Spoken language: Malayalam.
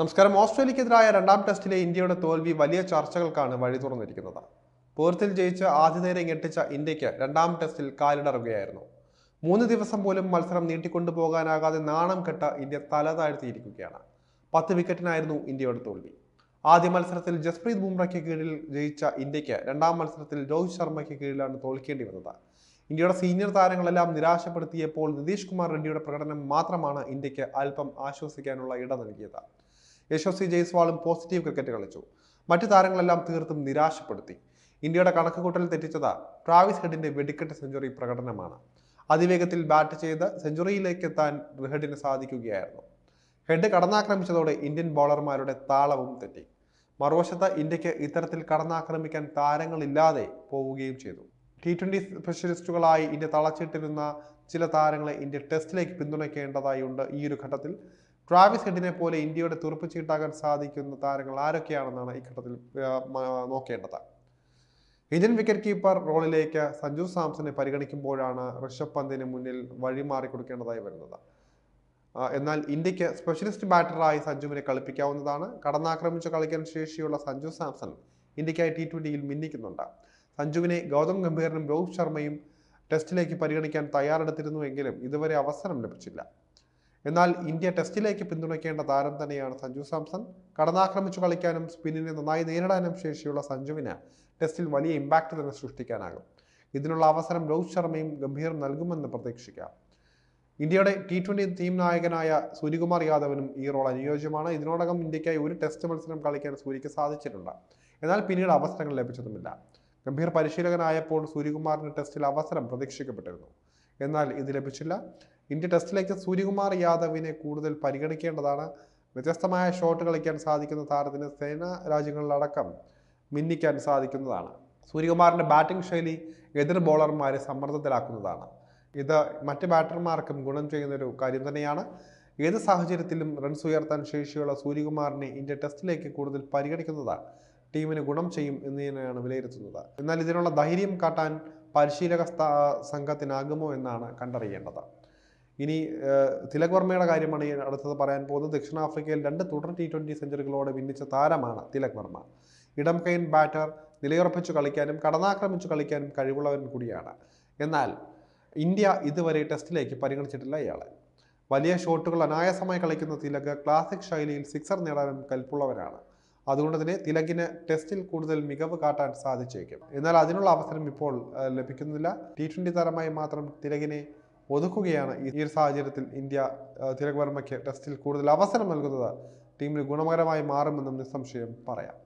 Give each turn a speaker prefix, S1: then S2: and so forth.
S1: നമസ്കാരം. ഓസ്ട്രേലിയക്കെതിരായ രണ്ടാം ടെസ്റ്റിലെ ഇന്ത്യയുടെ തോൽവി വലിയ ചർച്ചകൾക്കാണ് വഴി തുറന്നിരിക്കുന്നത്. പോർത്തിൽ ജയിച്ച് ആതിഥേയരെ ഞെട്ടിച്ച ഇന്ത്യയ്ക്ക് രണ്ടാം ടെസ്റ്റിൽ കാലിടറുകയായിരുന്നു. മൂന്ന് ദിവസം പോലും മത്സരം നീട്ടിക്കൊണ്ടു പോകാനാകാതെ നാണം കെട്ട ഇന്ത്യ തല താഴ്ത്തിയിരിക്കുകയാണ്. പത്ത് വിക്കറ്റിനായിരുന്നു ഇന്ത്യയുടെ തോൽവി. ആദ്യ മത്സരത്തിൽ ജസ്പ്രീത് ബുംറയ്ക്ക് കീഴിൽ ജയിച്ച ഇന്ത്യയ്ക്ക് രണ്ടാം മത്സരത്തിൽ രോഹിത് ശർമ്മയ്ക്ക് കീഴിലാണ് തോൽക്കേണ്ടി വന്നത്. ഇന്ത്യയുടെ സീനിയർ താരങ്ങളെല്ലാം നിരാശപ്പെടുത്തിയപ്പോൾ നിതീഷ് കുമാർ റെഡ്ഡിയുടെ പ്രകടനം മാത്രമാണ് ഇന്ത്യയ്ക്ക് അല്പം ആശ്വസിക്കാനുള്ള ഇട നൽകിയത്. യശസ്വി ജയ്സ്വാളും പോസിറ്റീവ് ക്രിക്കറ്റ് കളിച്ചു. മറ്റു താരങ്ങളെല്ലാം തീർത്തും നിരാശപ്പെടുത്തി. ഇന്ത്യയുടെ കണക്കുകൂട്ടൽ തെറ്റിച്ചത് ട്രാവിസ് ഹെഡിന്റെ വെടിക്കെട്ട് സെഞ്ചുറി പ്രകടനമാണ്. അതിവേഗത്തിൽ ബാറ്റ് ചെയ്ത് സെഞ്ചുറിയിലേക്ക് എത്താൻ ഹെഡിന് സാധിക്കുകയായിരുന്നു. ഹെഡ് കടന്നാക്രമിച്ചതോടെ ഇന്ത്യൻ ബൗളർമാരുടെ താളവും തെറ്റി. മറുവശത്ത് ഇന്ത്യയ്ക്ക് ഇത്തരത്തിൽ കടന്നാക്രമിക്കാൻ താരങ്ങളില്ലാതെ പോവുകയും ചെയ്തു. ടി ട്വന്റി സ്പെഷ്യലിസ്റ്റുകളായി ഇന്ത്യ തളച്ചിട്ടിരുന്ന ചില താരങ്ങളെ ഇന്ത്യ ടെസ്റ്റിലേക്ക് പിന്തുണയ്ക്കേണ്ടതായി ഉണ്ട് ഈ ഒരു ഘട്ടത്തിൽ. ട്രാവിസ് ഹെഡിനെ പോലെ ഇന്ത്യയുടെ തുറപ്പുചീട്ടാകാൻ സാധിക്കുന്ന താരങ്ങൾ ആരൊക്കെയാണെന്നാണ് ഈ ഘട്ടത്തിൽ നോക്കേണ്ടത്. ഇന്ത്യൻ വിക്കറ്റ് കീപ്പർ റോളിലേക്ക് സഞ്ജു സാംസനെ പരിഗണിക്കുമ്പോഴാണ് ഋഷഭ് പന്തിന് മുന്നിൽ വഴിമാറി കൊടുക്കേണ്ടതായി വരുന്നത്. എന്നാൽ ഇന്ത്യയ്ക്ക് സ്പെഷ്യലിസ്റ്റ് ബാറ്ററായി സഞ്ജുവിനെ കളിപ്പിക്കാവുന്നതാണ്. കടന്നാക്രമിച്ച് കളിക്കാൻ ശേഷിയുള്ള സഞ്ജു സാംസൺ ഇന്ത്യക്കായി ടി ട്വന്റിയിൽ മിന്നിക്കുന്നുണ്ട്. സഞ്ജുവിനെ ഗൗതം ഗംഭീറിനും രോഹിത് ശർമ്മയും ടെസ്റ്റിലേക്ക് പരിഗണിക്കാൻ തയ്യാറെടുത്തിരുന്നുവെങ്കിലും ഇതുവരെ അവസരം ലഭിച്ചില്ല. എന്നാൽ ഇന്ത്യ ടെസ്റ്റിലേക്ക് പിന്തുണയ്ക്കേണ്ട താരം തന്നെയാണ് സഞ്ജു സാംസൺ. കടന്നാക്രമിച്ചു കളിക്കാനും സ്പിന്നിനെ നന്നായി നേരിടാനും ശേഷിയുള്ള സഞ്ജുവിന് ടെസ്റ്റിൽ വലിയ ഇമ്പാക്റ്റ് തന്നെ സൃഷ്ടിക്കാനാകും. ഇതിനുള്ള അവസരം രോഹിത് ശർമ്മയും ഗംഭീർ നൽകുമെന്ന് പ്രതീക്ഷിക്കാം. ഇന്ത്യയുടെ ടി ട്വന്റി ടീം നായകനായ സൂര്യകുമാർ യാദവിനും ഈ റോൾ അനുയോജ്യമാണ്. ഇതിനോടകം ഇന്ത്യക്കായി ഒരു ടെസ്റ്റ് മത്സരം കളിക്കാൻ സൂര്യക്ക് സാധിച്ചിട്ടുണ്ട്. എന്നാൽ പിന്നീട് അവസരങ്ങൾ ലഭിച്ചതുമില്ല. ഗംഭീർ പരിശീലകനായപ്പോൾ സൂര്യകുമാറിന് ടെസ്റ്റിൽ അവസരം പ്രതീക്ഷിക്കപ്പെട്ടിരുന്നു. എന്നാൽ ഇത് ലഭിച്ചില്ല. ഇന്ത്യ ടെസ്റ്റിലേക്ക് സൂര്യകുമാർ യാദവിനെ കൂടുതൽ പരിഗണിക്കേണ്ടതാണ്. വ്യത്യസ്തമായ ഷോട്ട് കളിക്കാൻ സാധിക്കുന്ന താരത്തിന് സേനാ രാജ്യങ്ങളിലടക്കം മിന്നിക്കാൻ സാധിക്കുന്നതാണ്. സൂര്യകുമാറിന്റെ ബാറ്റിംഗ് ശൈലി എതിർ ബോളർമാരെ സമ്മർദ്ദത്തിലാക്കുന്നതാണ്. ഇത് മറ്റ് ബാറ്റർമാർക്കും ഗുണം ചെയ്യുന്നൊരു കാര്യം തന്നെയാണ്. ഏത് സാഹചര്യത്തിലും റൺസ് ഉയർത്താൻ ശേഷിയുള്ള സൂര്യകുമാറിനെ ഇന്ത്യ ടെസ്റ്റിലേക്ക് കൂടുതൽ പരിഗണിക്കുന്നത് ടീമിന് ഗുണം ചെയ്യും എന്ന് തന്നെയാണ് വിലയിരുത്തുന്നത്. എന്നാൽ ഇതിനുള്ള ധൈര്യം കാട്ടാൻ പരിശീലക സംഘത്തിനാകുമോ എന്നാണ് കണ്ടറിയേണ്ടത്. ഇനി തിലക് വർമ്മയുടെ കാര്യമാണ് ഈ അടുത്തത് പറയാൻ പോകുന്നത്. ദക്ഷിണാഫ്രിക്കയിൽ രണ്ട് തുടർ ടി ട്വന്റി സെഞ്ചുറികളോടെ ഭിന്നിച്ച താരമാണ് തിലക് വർമ്മ ഇടം കൈൻ ബാറ്റർ നിലയുറപ്പിച്ചു കളിക്കാനും കടന്നാക്രമിച്ചു കളിക്കാനും കഴിവുള്ളവൻ കൂടിയാണ്. എന്നാൽ ഇന്ത്യ ഇതുവരെ ടെസ്റ്റിലേക്ക് പരിഗണിച്ചിട്ടില്ല ഇയാളെ. വലിയ ഷോട്ടുകൾ അനായാസമായി കളിക്കുന്ന തിലക് ക്ലാസിക് ശൈലിയിൽ സിക്സർ നേടാനും കൽപ്പുള്ളവരാണ് അതുകൊണ്ട് തന്നെ തിലകിന് ടെസ്റ്റിൽ കൂടുതൽ മികവ് കാട്ടാൻ സാധിച്ചേക്കും. എന്നാൽ അതിനുള്ള അവസരം ഇപ്പോൾ ലഭിക്കുന്നില്ല. ടി ട്വന്റി താരമായി മാത്രം തിലകിനെ ഒതുക്കുകയാണ് ഈ ഒരു സാഹചര്യത്തിൽ ഇന്ത്യ തിരക് വർമ്മയ്ക്ക് ടെസ്റ്റിൽ കൂടുതൽ അവസരം നൽകുന്നത്. ടീമിന് ഗുണകരമായി മാറുമെന്നും നിസ്സംശയം പറയാം.